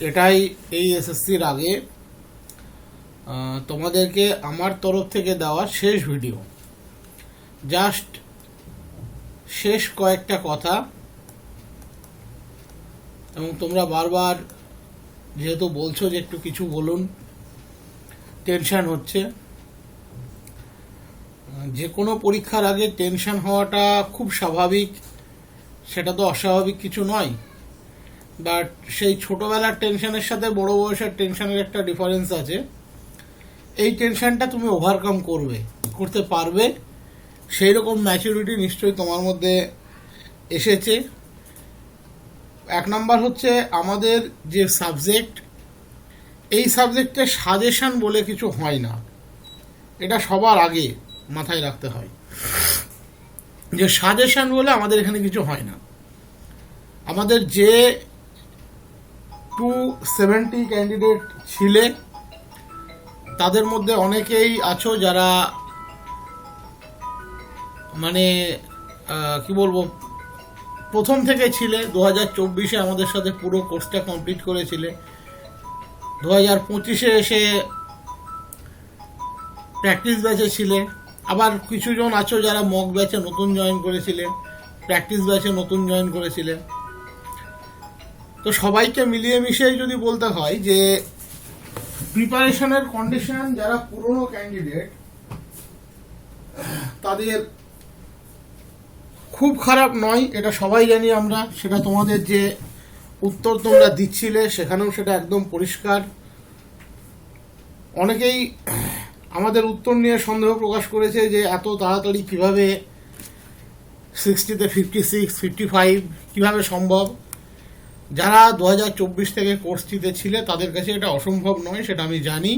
এটাই এই এসএসসির আগে। তোমাদেরকে আমার তরফ থেকে দেওয়া শেষ ভিডিও। জাস্ট শেষ কয়েকটা কথা। এবং তোমরা বারবার যেহেতু বলছো যে একটু কিছু বলুন টেনশান হচ্ছে। যে কোনো পরীক্ষার আগে টেনশন হওয়াটা খুব স্বাভাবিক, সেটা তো অস্বাভাবিক কিছু নয়। বাট সেই ছোটবেলার টেনশনের সাথে বড় বয়সের টেনশনের একটা ডিফারেন্স আছে। এই টেনশনটা তুমি ওভারকাম করবে, করতে পারবে। সেই রকম ম্যাচুরিটি নিশ্চয়ই তোমার মধ্যে এসেছে। এক নম্বর হচ্ছে আমাদের যে সাবজেক্ট এই সাবজেক্টে সাজেশন বলে কিছু হয় না। এটা সবার আগে মাথায় রাখতে হয়। যে সাজেশন বলে আমাদের এখানে কিছু হয় না। আমাদের যে টু সেভেন্টি ক্যান্ডিডেট ছিলে। তাদের মধ্যে অনেকেই আছো যারা মানে কি বলব, প্রথম থেকে ছিলে। দু হাজার চব্বিশে আমাদের সাথে পুরো কোর্সটা কমপ্লিট করেছিলে। দু হাজার পঁচিশে এসে প্র্যাকটিস ব্যাচে ছিলে। আবার কিছুজন আছো যারা মক ব্যাচে নতুন জয়েন করেছিলে। প্র্যাকটিস ব্যাচে নতুন জয়েন করেছিলে। তো সবাইকে মিলিয়ে মিশিয়ে যদি বলতে হয় যে প্রিপারেশনের কন্ডিশন যারা পুরনো ক্যান্ডিডেট তাদের খুব খারাপ নয়, এটা সবাই জানি আমরা, সেটা তোমাদের যে উত্তর তোমরা দিচ্ছিলে, সেখানেও সেটা একদম পরিষ্কার। অনেকেই আমাদের উত্তর নিয়ে সন্দেহ প্রকাশ করেছে যে এত তাড়াতাড়ি কীভাবে সিক্সটিতে ফিফটি সিক্স ফিফটি ফাইভ কীভাবে সম্ভব? যারা দু হাজার চব্বিশ থেকে কোর্সটিতে ছিলে, তাদের কাছে এটা অসম্ভব নয়, সেটা আমি জানি।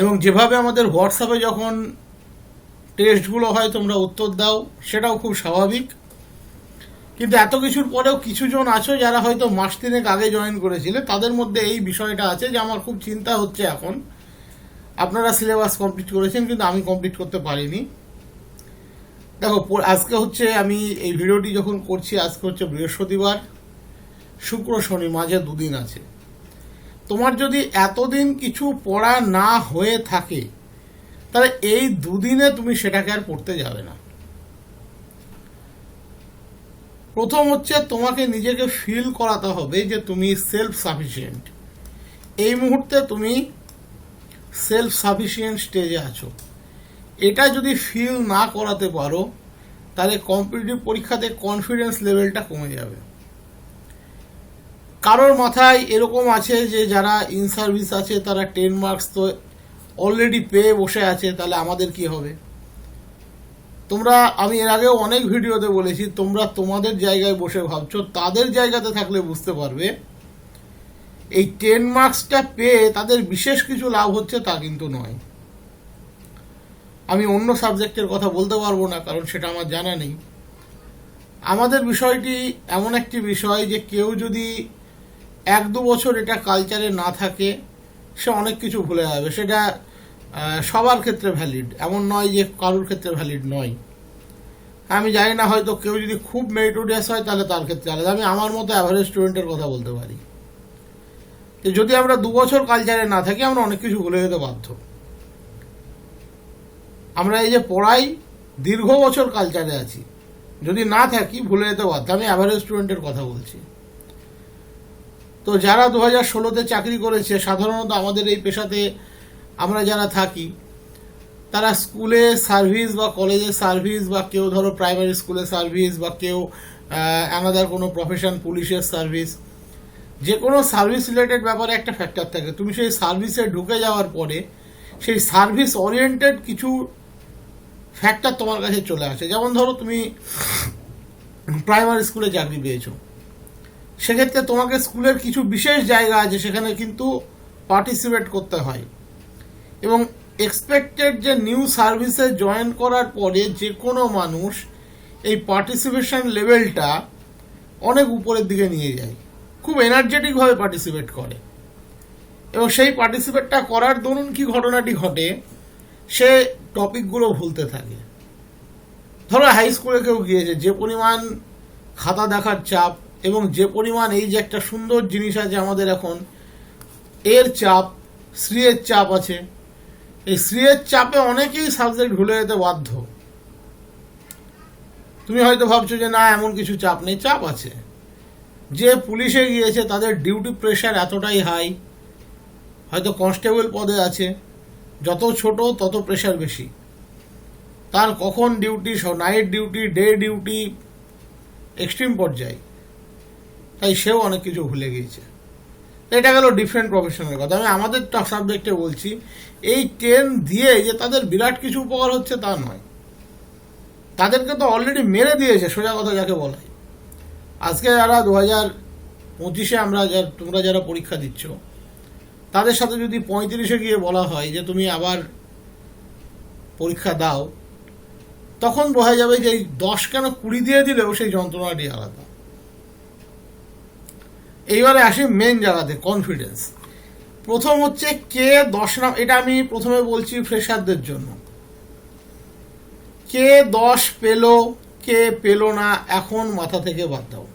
এবং যেভাবে আমাদের হোয়াটসঅ্যাপে যখন টেস্টগুলো হয়, তোমরা উত্তর দাও, সেটাও খুব স্বাভাবিক। কিন্তু এত কিছুর পরেও কিছুজন আছো যারা হয়তো মাস তিনেক আগে জয়েন করেছিলে, তাদের মধ্যে এই বিষয়টা আছে যে আমার খুব চিন্তা হচ্ছে এখন। আপনারা সিলেবাস কমপ্লিট করেছেন, কিন্তু আমি কমপ্লিট করতে পারিনি। দেখো আজকে হচ্ছে আমি এই ভিডিওটি যখন করছি, আজকে হচ্ছে বৃহস্পতিবার। শুক্র, শনি মাঝে দুদিন আছে। তোমার যদি এতদিন কিছু পড়া না হয়ে থাকে, তাহলে এই দুদিনে তুমি সেটাকে আর পড়তে যাবে না। প্রথম হচ্ছে তোমাকে নিজেকে ফিল করাতে হবে যে তুমি সেলফ সাফিসিয়েন্ট এই মুহূর্তে তুমি সেলফ সাফিসিয়েন্ট স্টেজে আছো। এটা যদি ফিল না করাতে পারো, তাহলে কম্পিটিটিভ পরীক্ষাতে কনফিডেন্স লেভেলটা কমে যাবে। কারোর মাথায় এরকম আছে যে, যারা ইন সার্ভিস আছে, তারা টেন মার্কস তো অলরেডি পেয়ে বসে আছে, তাহলে আমাদের কি হবে? তোমরা, আমি এর আগেও অনেক ভিডিওতে বলেছি, তোমরা তোমাদের জায়গায় বসে ভাবছ, তাদের জায়গাতে থাকলে বুঝতে পারবে, এই টেন মার্কসটা পেয়ে তাদের বিশেষ কিছু লাভ হচ্ছে তা কিন্তু নয়। আমি অন্য সাবজেক্টের কথা বলতে পারব না, কারণ সেটা আমার জানা নেই। আমাদের বিষয়টি এমন একটি বিষয় যে কেউ যদি এক দু বছর এটা কালচারে না থাকে, সে অনেক কিছু ভুলে যাবে। সেটা সবার ক্ষেত্রে ভ্যালিড এমন নয় যে কারোর ক্ষেত্রে ভ্যালিড নয়। আমি জানি না হয়তো কেউ যদি খুব মেরিটোরিয়াস হয়, তাহলে তার ক্ষেত্রে আলাদা। আমি আমার মতো অ্যাভারেজ স্টুডেন্টের কথা বলতে পারি। যদি আমরা দু বছর কালচারে না থাকি, আমরা অনেক কিছু ভুলে যেতে বাধ্য। আমরা এই যে পড়াই দীর্ঘ বছর কালচারে আছি। যদি না থাকি, ভুলে যেতে বাধ্য। আমি অ্যাভারেজ স্টুডেন্টের কথা বলছি। তো যারা দু হাজার ষোলোতে চাকরি করেছে, সাধারণত আমাদের এই পেশাতে আমরা যারা থাকি, তারা স্কুলে সার্ভিস বা কলেজে সার্ভিস বা কেউ ধরো প্রাইমারি স্কুলে সার্ভিস বা কেউ অ্যানাদার কোনো প্রফেশন পুলিশের সার্ভিস যে কোনো সার্ভিস রিলেটেড ব্যাপারে একটা ফ্যাক্টর থাকে। তুমি সেই সার্ভিসে ঢুকে যাওয়ার পরে সেই সার্ভিস ওরিয়েন্টেড কিছু ফ্যাক্টর তোমার কাছে চলে আসে। যেমন ধরো তুমি প্রাইমারি স্কুলে চাকরি পেয়েছ। সেক্ষেত্রে তোমাকে স্কুলের কিছু বিশেষ জায়গা আছে, সেখানে কিন্তু পার্টিসিপেট করতে হয়। এবং এক্সপেক্টেড যে নিউ সার্ভিসে জয়েন করার পরে যে কোনো মানুষ এই পার্টিসিপেশন লেভেলটা অনেক উপরের দিকে নিয়ে যায়। খুব এনার্জেটিকভাবে পার্টিসিপেট করে। এবং সেই পার্টিসিপেটটা করার দরুন কি ঘটনাটি ঘটে? সে টপিকগুলো ভুলতে থাকে। ধরো হাই স্কুলে কেউ গিয়েছে, যে পরিমাণ খাতা দেখার চাপ এবং যে পরিমাণ এই যে একটা সুন্দর জিনিস আছে আমাদের এখন, এর চাপ শ্রীয়ের চাপ আছে। এই শ্রীয়ের চাপে অনেকেই সাবজেক্ট ভুলে যেতে বাধ্য। তুমি হয়তো ভাবছ যে না, এমন কিছু চাপ নেই, চাপ আছে। যে পুলিশে গিয়েছে, তাদের ডিউটি প্রেশার এতটাই হাই হয়তো কনস্টেবল পদে আছে। যত ছোট, তত প্রেশার বেশি। তার কখন duty night duty day duty extreme পর্যায়ে। তাই সেও অনেক কিছু ভুলে গিয়েছে। এটা গেল ডিফারেন্ট প্রফেশনের কথা। আমি আমাদের সাবজেক্টে বলছি, এই টেন দিয়ে যে তাদের বিরাট কিছু উপকার হচ্ছে তা নয়। তাদেরকে তো অলরেডি মেরে দিয়েছে, সোজা কথা যাকে বলা। হয় আজকে যারা দু হাজার পঁচিশে আমরা তোমরা যারা পরীক্ষা দিচ্ছ তাদের সাথে যদি পঁয়ত্রিশে গিয়ে বলা হয় যে তুমি আবার পরীক্ষা দাও, তখন বোঝা যাবে যে এই দশ কেন কুড়ি দিয়ে দিলেও সেই যন্ত্রণাটি আলাদা। এইবারে আসি মেন জায়গাতে কনফিডেন্স প্রথম হচ্ছে কে দশ নাম, এটা আমি প্রথমে বলছি ফ্রেশারদের জন্য। কে দশ পেল, কে পেল না, এখন মাথা থেকে বাদ দাও।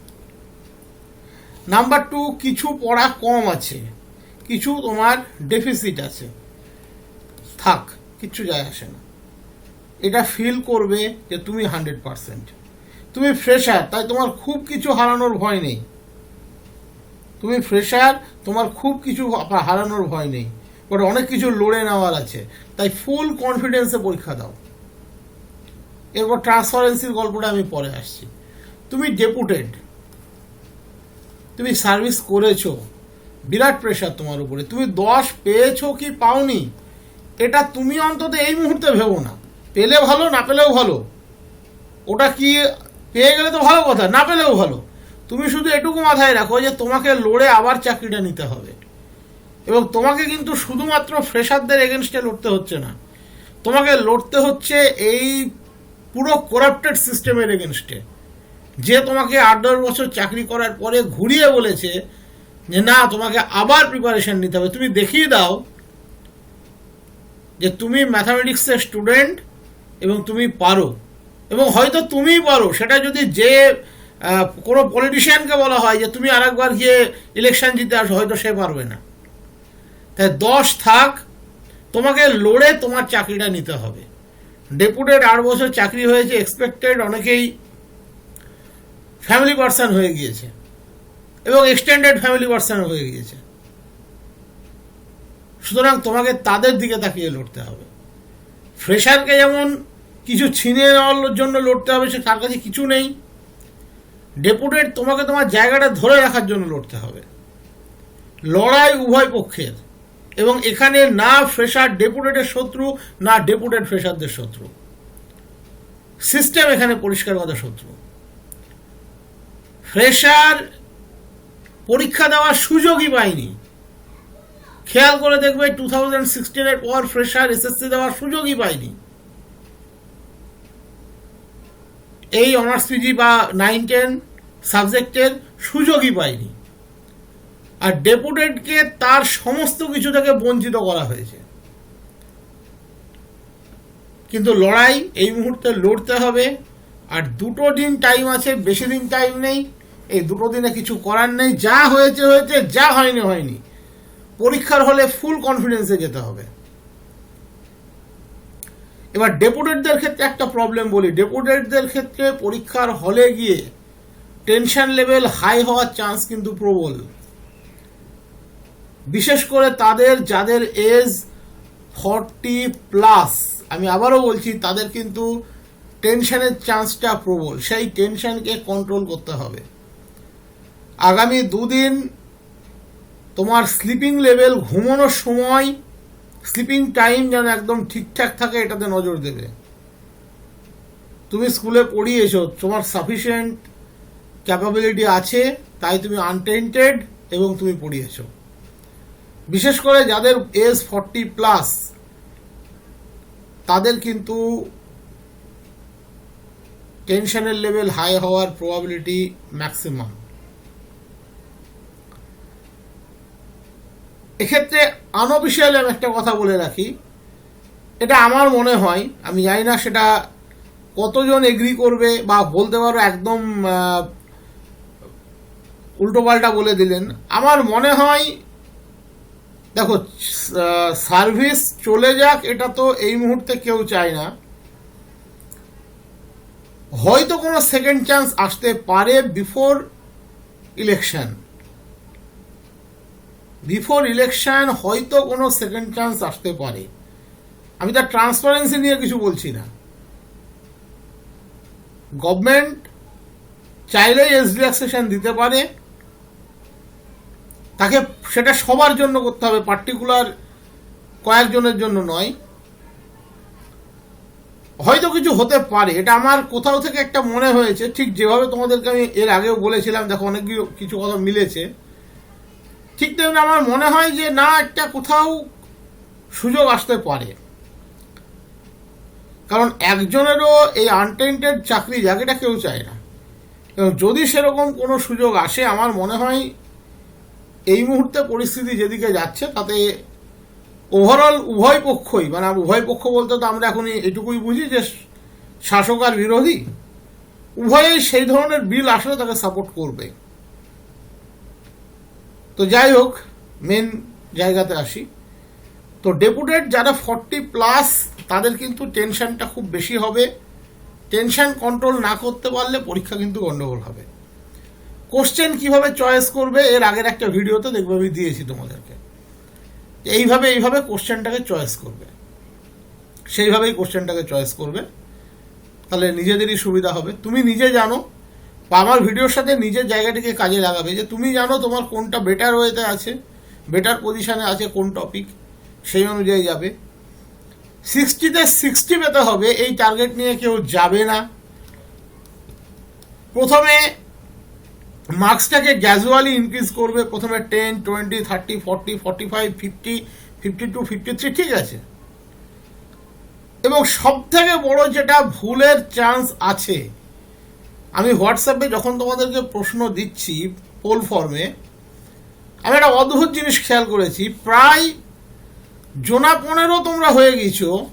নাম্বার টু কিছু পড়া কম আছে। কিছু তোমার ডেফিসিট আছে। থাক, কিচ্ছু যায় আসে না। এটা ফিল করবে যে তুমি হান্ড্রেড পারসেন্ট তুমি ফ্রেশার তাই তোমার খুব কিছু হারানোর ভয় নেই। তুমি ফ্রেশার তোমার খুব কিছু হারানোর ভয় নেই। বাট অনেক কিছু লড়ে নেওয়ার আছে। তাই ফুল কনফিডেন্সে পরীক্ষা দাও। এরপর ট্রান্সপারেন্সির গল্পটা আমি পরে আসছি। তুমি ডেপুটেড তুমি সার্ভিস করেছ। বিরাট প্রেশার তোমার উপরে। তুমি দশ পেয়েছ কি পাওনি? এটা তুমি অন্তত এই মুহূর্তে ভেবো না। পেলে ভালো, না পেলেও ভালো। ওটা কি পেয়ে গেলে তো ভালো কথা, না পেলেও ভালো। তুমি শুধু এটুকু মাথায় রাখো যে তোমাকে লড়ে আবার চাকরিটা নিতে হবে। এবং তোমাকে কিন্তু শুধুমাত্র ফ্রেশারদের এগেনস্টে লড়তে হচ্ছে না। তোমাকে লড়তে হচ্ছে এই পুরো করাপ্টেড সিস্টেমের এগেনস্টে যে তোমাকে আট দশ বছর চাকরি করার পরে ঘুরিয়ে বলেছে যে না, তোমাকে আবার প্রিপারেশন নিতে হবে। তুমি দেখিয়ে দাও যে তুমি ম্যাথামেটিক্সের স্টুডেন্ট এবং তুমি পারো। এবং হয়তো তুমিই পারো, সেটা যদি যে কোনো পলিটিশিয়ানকে বলা হয় যে তুমি আরেকবার গিয়ে ইলেকশন জিতে আসো, হয়তো সে পারবে না। তাই দশ থাক, তোমাকে লড়ে তোমার চাকরিটা নিতে হবে। ডেপুটেড আট বছর চাকরি হয়েছে এক্সপেক্টেড অনেকেই ফ্যামিলি পার্সন হয়ে গিয়েছে। এবং এক্সটেন্ডেড ফ্যামিলি পার্সন হয়ে গিয়েছে। সুতরাং তোমাকে তাদের দিকে তাকিয়ে লড়তে হবে। ফ্রেশারকে যেমন কিছু ছিনিয়ে নেওয়ার জন্য লড়তে হবে, সে তার কাছে কিছু নেই। ডেপুটেড তোমাকে তোমার জায়গাটা ধরে রাখার জন্য লড়তে হবে। লড়াই উভয় পক্ষের। এবং এখানে না ফ্রেশার ডেপুটেডের শত্রু, না ডেপুটেড ফ্রেশারদের শত্রু। সিস্টেম এখানে পরিষ্কার কথা শত্রু। ফ্রেশার পরীক্ষা দেওয়ার সুযোগই পাইনি। খেয়াল করে দেখবে টু থাউজেন্ড সিক্সটিনের পর ফ্রেশার এসএসসি দেওয়ার সুযোগই পাইনি। এই অনার্স পিজি বা নাইন টেন সাবজেক্টের সুযোগই পায়নি আর ডেপুটেডকে তার সমস্ত কিছু থেকে বঞ্চিত করা হয়েছে। কিন্তু লড়াই এই মুহূর্তে লড়তে হবে, আর দুটো দিন টাইম আছে, বেশি দিন টাইম নেই এই দুটো দিনে কিছু করার নেই, যা হয়েছে হয়েছে, যা হয়নি হয়নি। পরীক্ষার হলে ফুল কনফিডেন্সে যেতে হবে। এবার ডেপুটেডদের ক্ষেত্রে একটা প্রবলেম বলি। ডেপুটেডদের ক্ষেত্রে পরীক্ষার হলে গিয়ে টেনশন লেভেল হাই হওয়ার চান্স কিন্তু প্রবল। বিশেষ করে তাদের যাদের এজ ফর্টি প্লাস আমি আবারও বলছি, তাদের কিন্তু টেনশনের চান্সটা প্রবল। সেই টেনশনকে কন্ট্রোল করতে হবে। আগামী দুদিন তোমার স্লিপিং লেভেল ঘুমানোর সময় স্লিপিং টাইম যেন একদম ঠিকঠাক থাকে, এটাতে নজর দেবে। তুমি স্কুলে পড়িয়েছো, তোমার সাফিসিয়েন্ট ক্যাপাবিলিটি আছে, তাই তুমি আনটেন্টেড এবং তুমি পড়িয়েছো। বিশেষ করে যাদের এজ ফর্টি প্লাস তাদের কিন্তু টেনশনের লেভেল হাই হওয়ার প্রবাবিলিটি ম্যাক্সিমাম এক্ষেত্রে আনঅফিসিয়াল আমি একটা কথা বলে রাখি। এটা আমার মনে হয়, আমি জানি না সেটা কতজন এগ্রি করবে বা বলতে পারো একদম উল্টোপাল্টা বলে দিলেন। আমার মনে হয়, দেখো, সার্ভিস চলে যাক, এটা তো এই মুহূর্তে কেউ চায় না। হয়তো কোনো সেকেন্ড চান্স আসতে পারে বিফোর ইলেকশন। বিফোর ইলেকশন হয়তো কোনো সেকেন্ড চান্স আসতে পারে। আমি তার ট্রান্সপারেন্সি নিয়ে কিছু বলছি না। গভর্নমেন্ট চাইলেই এস রিল্যাক্সেশন দিতে পারে। তাকে সেটা সবার জন্য করতে হবে পার্টিকুলার কয়েকজনের জন্য নয়। হয়তো কিছু হতে পারে। এটা আমার কোথাও থেকে একটা মনে হয়েছে। ঠিক যেভাবে তোমাদেরকে আমি এর আগেও বলেছিলাম, দেখো অনেক কিছু কথা মিলেছে। ঠিক তেমনি আমার মনে হয় যে না, একটা কোথাও সুযোগ আসতে পারে। কারণ একজনেরও এই আনটেন্টেড চাকরি এটা কেউ চায় না। এবং যদি সেরকম কোনো সুযোগ আসে, আমার মনে হয় এই মুহূর্তে পরিস্থিতি যেদিকে যাচ্ছে, তাতে ওভারঅল উভয় পক্ষই মানে উভয় পক্ষ বলতে তো আমরা এখন এটুকুই বুঝি যে শাসক আর বিরোধী, উভয়েই সেই ধরনের বিল আসলে তাকে সাপোর্ট করবে। তো যাই হোক মেন জায়গাতে আসি। তো ডেপুটেড যারা ফর্টি প্লাস তাদের কিন্তু টেনশনটা খুব বেশি হবে। টেনশন কন্ট্রোল না করতে পারলে পরীক্ষা কিন্তু গন্ডগোল হবে। কোশ্চেন কীভাবে চয়েস করবে, এর আগের একটা ভিডিওতে দেখবে, আমি দিয়েছি তোমাদেরকে। এইভাবে এইভাবে কোশ্চেনটাকে চয়েস করবে। সেইভাবেই কোশ্চেনটাকে চয়েস করবে। তাহলে নিজেদেরই সুবিধা হবে। তুমি নিজে জানো বা আমার ভিডিওর সাথে নিজের জায়গাটিকে কাজে লাগাবে যে তুমি জানো তোমার কোনটা বেটার ওয়েতে আছে বেটার পজিশানে আছে কোন টপিক সেই অনুযায়ী যাবে। সিক্সটিতে সিক্সটি পেতে হবে, এই টার্গেট নিয়ে কেউ যাবে না। প্রথমে মার্কসটাকে গ্যাজুয়ালি ইনক্রিজ করবে, প্রথমে ten twenty thirty forty forty five fifty fifty two fifty three ঠিক আছে? এবং সব থেকে বড় যেটা ভুলের চান্স আছে আমি হোয়াটসঅ্যাপে যখন তোমাদেরকে প্রশ্ন দিচ্ছি পোল ফর্মে, আমি একটা অদ্ভুত জিনিস খেয়াল করেছি। প্রায় জোনা পনেরো তোমরা হয়ে গেছো,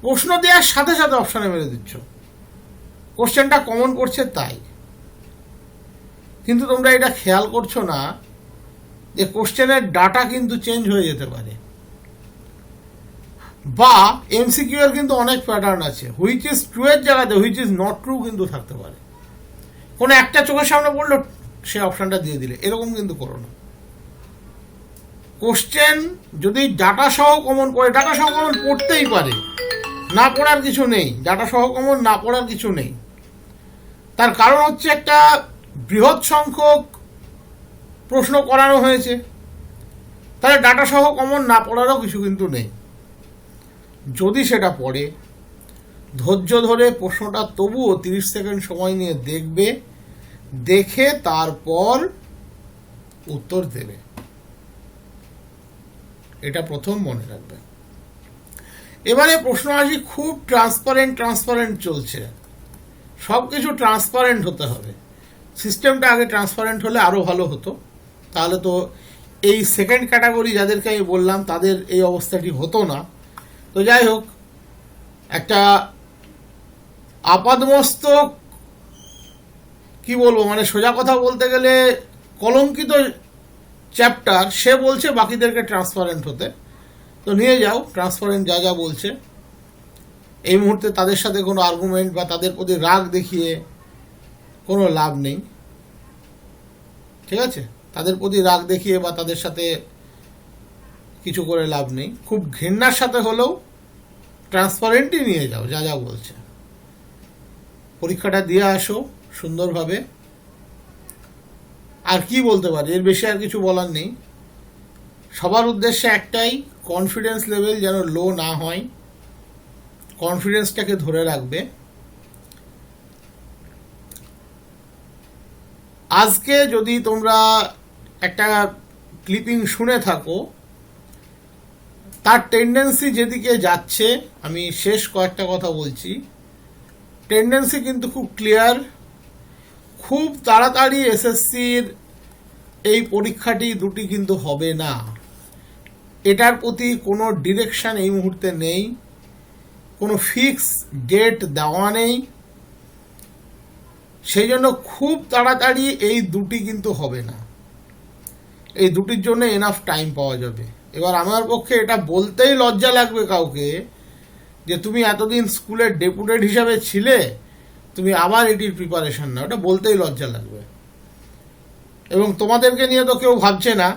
প্রশ্ন দেওয়ার সাথে সাথে অপশানে মেরে দিচ্ছ। কোশ্চেনটা কমন করছে তাই। কিন্তু তোমরা এটা খেয়াল করছ না যে কোশ্চেনের ডাটা কিন্তু চেঞ্জ হয়ে যেতে পারে। বা এমসিকিউ এর কিন্তু অনেক প্যাটার্ন আছে হুইচ ইজ ট্রু এর জায়গাতে হুইচ ইজ নট ট্রু কিন্তু থাকতে পারে। কোনো একটা চোখের সামনে পড়ল, সে অপশানটা দিয়ে দিলে। এরকম কিন্তু করো না। কোশ্চেন যদি ডাটা সহ কমন পড়ে ডাটা সহ কমন পড়তেই পারে। না পড়ার কিছু নেই। ডাটা সহ কমন না পড়ার কিছু নেই। তার কারণ হচ্ছে একটা বৃহৎ সংখ্যক প্রশ্ন করানো হয়েছে। তাহলে ডাটা সহ কমন না পড়ারও কিছু কিন্তু নেই। যদি সেটা পড়ে ধৈর্য ধরে প্রশ্নটা তবুও তিরিশ সেকেন্ড সময় নিয়ে দেখবে, দেখে তারপর উত্তর দেবে। এটা প্রথম মনে রাখবে। এবারে প্রশ্ন আসি খুব ট্রান্সপারেন্ট ট্রান্সপারেন্ট চলছে। সব কিছু ট্রান্সপারেন্ট হতে হবে। সিস্টেমটা আগে ট্রান্সপারেন্ট হলে আরও ভালো হতো। তাহলে তো এই সেকেন্ড ক্যাটাগরি যাদেরকে আমি বললাম, তাদের এই অবস্থাটি হতো না। তো যাই হোক, একটা আপাদমস্তক, কি বলব মানে সোজা কথা বলতে গেলে কলঙ্কিত চ্যাপ্টার সে বলছে বাকিদেরকে ট্রান্সপারেন্ট হতে। তো নিয়ে যাও ট্রান্সপারেন্ট যা যা বলছে। এই মুহূর্তে তাদের সাথে কোনো আর্গুমেন্ট বা তাদের প্রতি রাগ দেখিয়ে কোনো লাভ নেই। ঠিক আছে? তাদের প্রতি রাগ দেখিয়ে বা তাদের সাথে কিছু করে লাভ নেই। খুব ঘৃণার সাথে হলেও ট্রান্সপারেন্টই নিয়ে যাও, যা যা বলছে। পরীক্ষাটা দিয়ে আসো সুন্দরভাবে। আর কি বলতে পারি? এর বেশি আর কিছু বলার নেই। সবার উদ্দেশ্যে একটাই কনফিডেন্স লেভেল যেন লো না হয়। কনফিডেন্সটাকে ধরে রাখবে। আজকে যদি তোমরা একটা ক্লিপিং শুনে থাকো, তার টেন্ডেন্সি যেদিকে যাচ্ছে, আমি শেষ কয়েকটা কথা বলছি। টেন্ডেন্সি কিন্তু খুব ক্লিয়ার খুব তাড়াতাড়ি এসএসসির এই পরীক্ষাটি দুটি কিন্তু হবে না। এটার প্রতি কোনো ডিরেকশন এই মুহূর্তে নেই। কোনো ফিক্স ডেট দেওয়া নেই। সেই জন্য খুব তাড়াতাড়ি এই দুটি কিন্তু হবে না। এই দুটির জন্য এনাফ টাইম পাওয়া যাবে। এবার আমার পক্ষে এটা বলতেই লজ্জা লাগবে কাউকে। যে তুমি এতদিন স্কুলের ডেপুটেড হিসাবে ছিলে, তুমি আবার এটির প্রিপারেশন নাও। ওটা বলতেই লজ্জা লাগবে। এবং তোমাদেরকে নিয়ে তো কেউ ভাবছে না।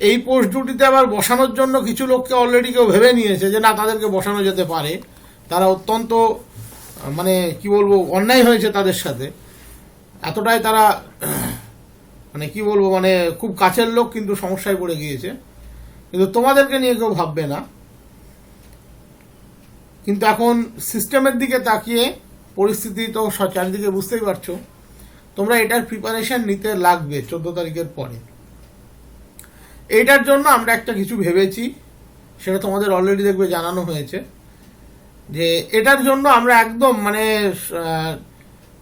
এই পোস্ট ডিউটিতে আবার বসানোর জন্য কিছু লোককে অলরেডি কেউ ভেবে নিয়েছে যে, না, তাদেরকে বসানো যেতে পারে। তারা অত্যন্ত মানে কি বলব, অন্যায় হয়েছে তাদের সাথে। এতটাই তারা মানে কি বলব মানে খুব কাছের লোক, কিন্তু সমস্যায় পড়ে গিয়েছে। কিন্তু তোমাদেরকে নিয়ে কেউ ভাববে না। কিন্তু এখন সিস্টেমের দিকে তাকিয়ে পরিস্থিতি তো চারিদিকে বুঝতেই পারছ। তোমরা এটার প্রিপারেশন নিতে লাগবে চোদ্দ তারিখের পরে। এইটার জন্য আমরা একটা কিছু ভেবেছি, সেটা তোমাদের অলরেডি দেখবে জানানো হয়েছে, যে এটার জন্য আমরা একদম মানে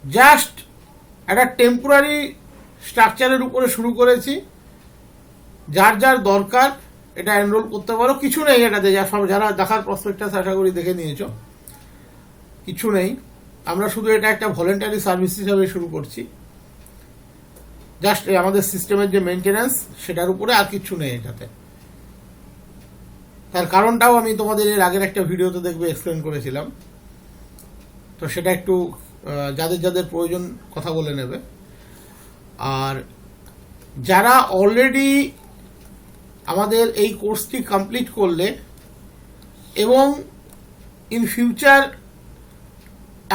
জাস্ট একটা টেম্পোরারি স্ট্রাকচারের উপরে শুরু করেছি, যার যার দরকার এটা এনরোল করতে পারো। কিছু নেই এটাতে, যা সব যারা দেখার প্রসপেক্টাস আশা করি দেখে নিয়েছো। কিছু নেই। আমরা শুধু এটা একটা ভলেন্টারি সার্ভিস হিসাবে শুরু করছি। জাস্ট আমাদের সিস্টেমের যে মেনটেন্যান্স সেটার উপরে আর কিছু নেই এটাতে। তার কারণটাও আমি তোমাদের এর আগের একটা ভিডিওতে দেখবে এক্সপ্লেন করেছিলাম। তো সেটা একটু যাদের যাদের প্রয়োজন কথা বলে নেবে। আর যারা অলরেডি আমাদের এই কোর্সটি কমপ্লিট করলে এবং ইন ফিউচার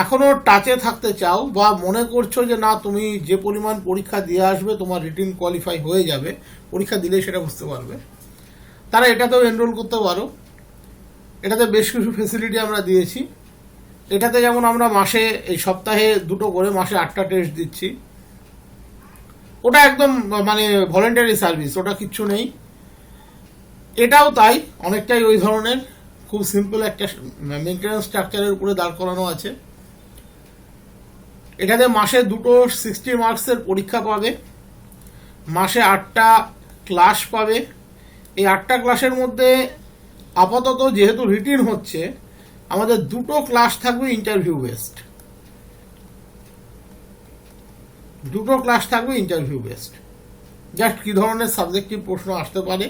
এখনও টাচে থাকতে চাও বা মনে করছ যে না, তুমি যে পরিমাণ পরীক্ষা দিয়ে আসবে, তোমার রিটিন কোয়ালিফাই হয়ে যাবে, পরীক্ষা দিলে সেটা বুঝতে পারবে। তারা এটাতেও এনরোল করতে পারো। এটাতে বেশ কিছু ফেসিলিটি আমরা দিয়েছি। এটাতে যেমন আমরা মাসে, এই সপ্তাহে দুটো করে মাসে আটটা টেস্ট দিচ্ছি। ওটা একদম মানে ভলেন্টারি সার্ভিস ওটা কিচ্ছু নেই। এটাও তাই, অনেকটাই ওই ধরনের। খুব সিম্পল একটা মেনটেন্যান্স স্ট্রাকচারের উপরে দাঁড় করানো আছে। এটাতে মাসে দুটো সিক্সটি মার্কসের পরীক্ষা পাবে। মাসে আটটা ক্লাস পাবে। এই আটটা ক্লাসের মধ্যে আপাতত যেহেতু রিটিন হচ্ছে, আমাদের দুটো ক্লাস থাকবে ইন্টারভিউ বেসড দুটো ক্লাস থাকবে ইন্টারভিউ বেসড জাস্ট কী ধরনের সাবজেক্টিভ প্রশ্ন আসতে পারে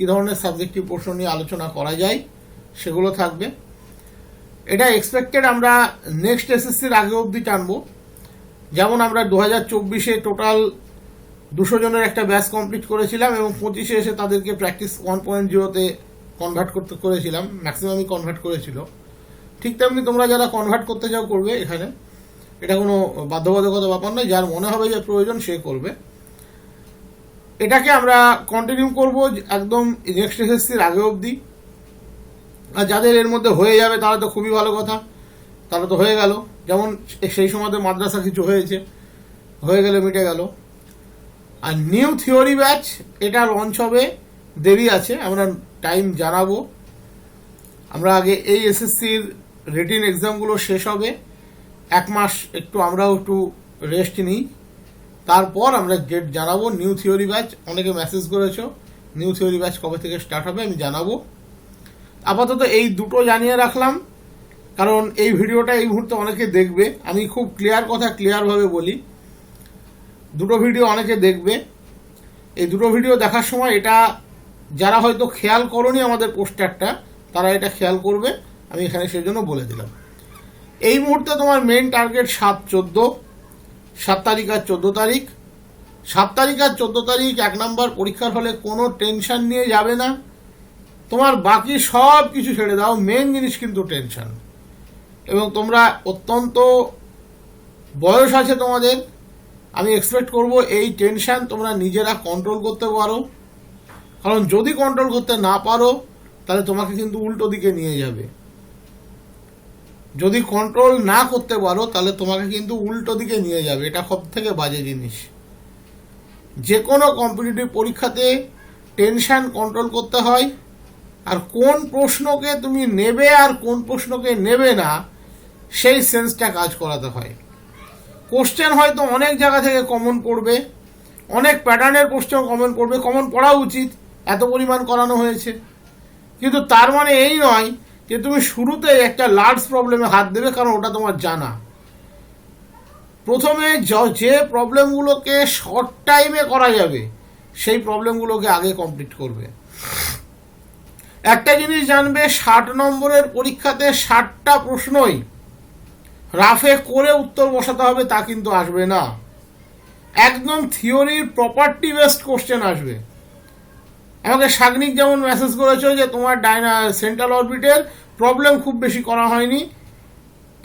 কী ধরনের সাবজেক্টিভ প্রশ্ন নিয়ে আলোচনা করা যায় সেগুলো থাকবে। এটা এক্সপেক্টেড আমরা নেক্সট এসএসসির আগে অবধি টানবো। যেমন আমরা দু হাজার চব্বিশে টোটাল দুশো জনের একটা ব্যাচ কমপ্লিট করেছিলাম এবং পঁচিশে এসে তাদেরকে প্র্যাকটিস ওয়ান পয়েন্ট জিরোতে কনভার্ট করতে করেছিলাম ম্যাক্সিমামই কনভার্ট করেছিল। ঠিক তেমনি তোমরা যারা কনভার্ট করতে যাও করবে এখানে। এটা কোনো বাধ্যবাধকতা ব্যাপার নয়, যার মনে হবে যে প্রয়োজন সে করবে। এটাকে আমরা কন্টিনিউ করব একদম নেক্সট এসএসসির আগে অবধি। আর যাদের এর মধ্যে হয়ে যাবে, তারা তো খুবই ভালো কথা। তারা তো হয়ে গেল। যেমন সেই সময়তে মাদ্রাসা কিছু হয়েছে, হয়ে গেলে মিটে গেল। আর নিউ থিওরি ব্যাচ এটা লঞ্চ হবে, দেরি আছে, আমরা টাইম জানাব। আমরা আগে এই এসএসসির রিটিন এক্সামগুলো শেষ হবে। এক মাস একটু আমরাও একটু রেস্ট নিই। তারপর আমরা ডেট জানাব নিউ থিওরি ব্যাচ অনেকে মেসেজ করেছ নিউ থিওরি ব্যাচ কবে থেকে স্টার্ট হবে আমি জানাব। আপাতত এই দুটো জানিয়ে রাখলাম, কারণ এই ভিডিওটা এই মুহূর্তে অনেকে দেখবে। আমি খুব ক্লিয়ার কথা ক্লিয়ারভাবে বলি। দুটো ভিডিও অনেকে দেখবে। এই দুটো ভিডিও দেখার সময় এটা যারা হয়তো খেয়াল করনি আমাদের পোস্টারটা, তারা এটা খেয়াল করবে। আমি এখানে সেই জন্য বলে দিলাম। এই মুহূর্তে তোমার মেন টার্গেট সাত চোদ্দ। সাত তারিখ আর চোদ্দ তারিখ। সাত তারিখ আর চোদ্দ তারিখ এক নম্বর পরীক্ষার হলে কোনো টেনশন নিয়ে যাবে না। তোমার বাকি সব কিছু ছেড়ে দাও মেন জিনিস কিন্তু টেনশন এবং তোমরা অত্যন্ত বয়স আছে তোমাদের, আমি এক্সপেক্ট করব এই টেনশন তোমরা নিজেরা কন্ট্রোল করতে পারো। কারণ যদি কন্ট্রোল করতে না পারো, তাহলে তোমাকে কিন্তু উল্টো দিকে নিয়ে যাবে। যদি কন্ট্রোল না করতে পারো, তাহলে তোমাকে কিন্তু উল্টো দিকে নিয়ে যাবে। এটা সব থেকে বাজে জিনিস। যে কোনো কম্পিটিটিভ পরীক্ষাতে টেনশন কন্ট্রোল করতে হয়। আর কোন প্রশ্নকে তুমি নেবে আর কোন প্রশ্নকে নেবে না, সেই সেন্সটা কাজ করাতে হয়। কোশ্চেন হয়তো অনেক জায়গা থেকে কমন পড়বে। অনেক প্যাটার্নের কোশ্চেন কমন পড়বে। কমন পড়া উচিত। এত পরিমাণ করানো হয়েছে। কিন্তু তার মানে এই নয় যে তুমি শুরুতে একটা লার্জ প্রবলেমে হাত দেবে, কারণ ওটা তোমার জানা। প্রথমে যে প্রবলেমগুলোকে শর্ট টাইমে করা যাবে, সেই প্রবলেমগুলোকে আগে কমপ্লিট করবে। একটা জিনিস জানবে, ষাট নম্বরের পরীক্ষাতে ষাটটা প্রশ্নই রাফে করে উত্তর বসাতে হবে, তা কিন্তু আসবে না। একদম থিওরির প্রপার্টি বেসড কোশ্চেন আসবে। আমাকে সাগনিক যেমন মেসেজ করেছ যে তোমার ডাইনা সেন্ট্রাল অরবিটের প্রবলেম খুব বেশি করা হয়নি।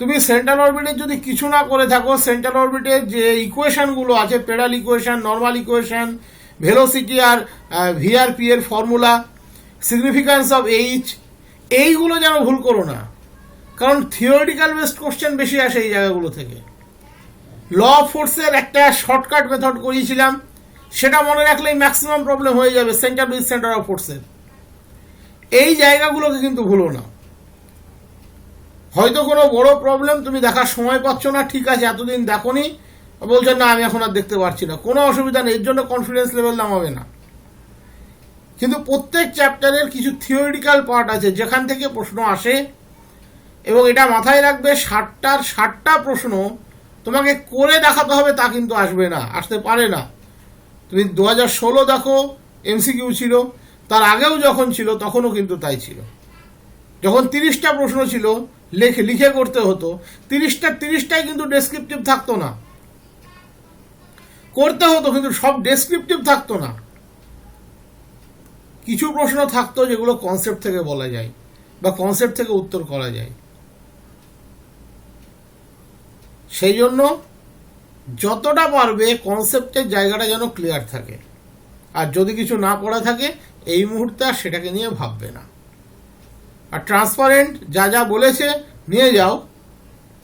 তুমি সেন্ট্রাল অরবিটের যদি কিছু না করে থাকো সেন্ট্রাল অরবিটের যে ইকুয়েশানগুলো আছে pedal equation normal equation velocity আর ভিআরপি এর ফর্মুলা সিগনিফিক্যান্স অফ এইচ এইগুলো যেন ভুল করো না। কারণ থিওরিটিক্যাল বেসড কোশ্চেন বেশি আসে এই জায়গাগুলো থেকে। ল ফোর্সের একটা শর্টকাট মেথড করিয়েছিলাম। সেটা মনে রাখলেই ম্যাক্সিমাম প্রবলেম হয়ে যাবে সেন্টার উইথ সেন্টার অফ ফোর্সের এই জায়গাগুলোকে কিন্তু ভুলো না। হয়তো কোনো বড় প্রবলেম তুমি দেখার সময় পাচ্ছ না, ঠিক আছে, এতদিন দেখোনি, বলছো না, আমি এখন আর দেখতে পারছি না। কোনো অসুবিধা নেই, এর জন্য কনফিডেন্স লেভেল নামাবে না। কিন্তু প্রত্যেক চ্যাপ্টারের কিছু থিওরিটিক্যাল পার্ট আছে, যেখান থেকে প্রশ্ন আসে, এবং এটা মাথায় রাখবে, ষাটটার ষাটটা প্রশ্ন তোমাকে করে দেখাতে হবে তা কিন্তু আসবে না, আসতে পারে না। তুমি দু হাজার ষোলো দেখো, এমসিকিউ ছিল, তার আগেও যখন ছিল, তখনও কিন্তু তাই ছিল। যখন তিরিশটা প্রশ্ন ছিল, লেখে, লিখে করতে হতো, তিরিশটা, তিরিশটাই কিন্তু ডেসক্রিপটিভ থাকতো না। করতে হতো, কিন্তু সব ডেসক্রিপটিভ থাকতো না। কিছু প্রশ্ন থাকতো যেগুলো কনসেপ্ট থেকে বলা যায়, বা কনসেপ্ট থেকে উত্তর করা যায়। সেই জন্য যতটা পারবে কনসেপ্টের জায়গাটা যেন ক্লিয়ার থাকে। আর যদি কিছু না পড়া থাকে, এই মুহূর্তে আর সেটাকে নিয়ে ভাববে না। আর ট্রান্সপারেন্ট যা যা বলেছে, নিয়ে যাও,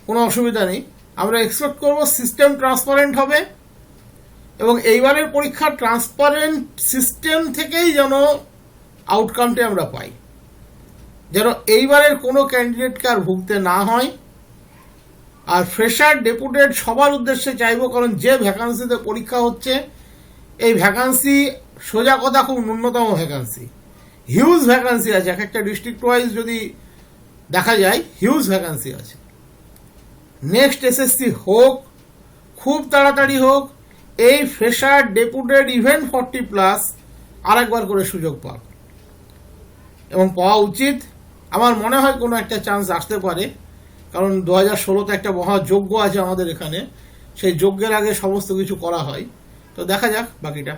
কোনো অসুবিধা নেই। আমরা এক্সপেক্ট করব সিস্টেম ট্রান্সপারেন্ট হবে এবং এইবারের পরীক্ষা ট্রান্সপারেন্ট সিস্টেম থেকেই যেন আউটকামটি আমরা পাই। যেন এইবারের কোনো ক্যান্ডিডেটকে আর ভুগতে না হয়। আর ফ্রেশার ডেপুটেড সবার উদ্দেশ্যে চাইব, কারণ যে ভ্যাকান্সিতে পরীক্ষা হচ্ছে, এই ভ্যাকান্সি সোজা কথা, খুব ন্যূনতম ভ্যাকান্সি। হিউজ ভ্যাকান্সি আছে, এক একটা ডিস্ট্রিক্ট ওয়াইজ যদি দেখা যায়, হিউজ ভ্যাকান্সি আছে। নেক্সট এসএসসি হোক, খুব তাড়াতাড়ি হোক, এই fresher deputed event forty plus আরেকবার করে সুযোগ পাক। এবং পাওয়া উচিত। আমার মনে হয় কোনো একটা চান্স আসতে পারে। কারণ দু হাজার ষোলোতে একটা মহাযজ্ঞ আছে আমাদের এখানে। সেই যজ্ঞের আগে সমস্ত কিছু করা হয়। তো দেখা যাক বাকিটা।